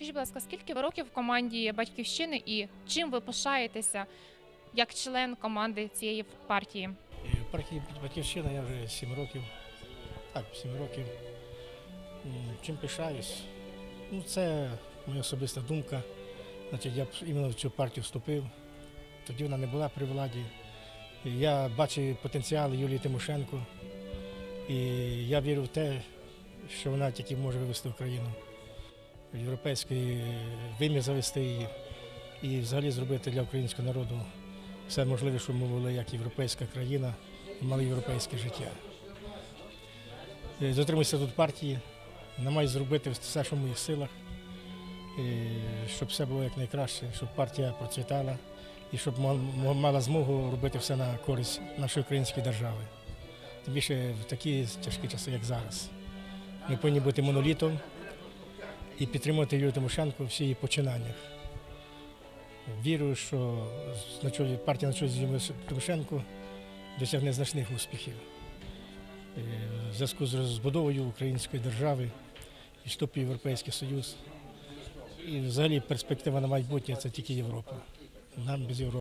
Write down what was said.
Скажіть, будь ласка, скільки ви років в команді батьківщини і чим ви пишаєтеся як член команди цієї партії? І В партії Батьківщина я вже 7 років. Так, 7 років. Чим пишаюсь? Ну, це моя особиста думка. Значить, я іменно в цю партію вступив. Тоді вона не була при владі. Я бачив потенціал Юлії Тимошенко. І я вірю в те, що вона тільки може вивести Україну в європейський вимір завести її і взагалі зробити для українського народу все можливе, щоб ми були як європейська країна і мали європейське життя. Е, Дотримуюся тут партії, намагаюся зробити все, що в моїх силах, е, щоб все було якнайкраще, щоб партія процвітала і щоб ма- ма- мала змогу робити все на користь нашої української держави. Тим більше в такі тяжкі часи, як зараз. Ми повинні бути монолітом і підтримувати Юлію Тимошенко у всіх її починаннях. Вірю, що партія на чолі з Юлією Тимошенко досягне значних успіхів Е, в зв'язку з розбудовою української держави і вступ в Європейський Союз. І взагалі перспектива на майбутнє це тільки Європа. Нам без Європи.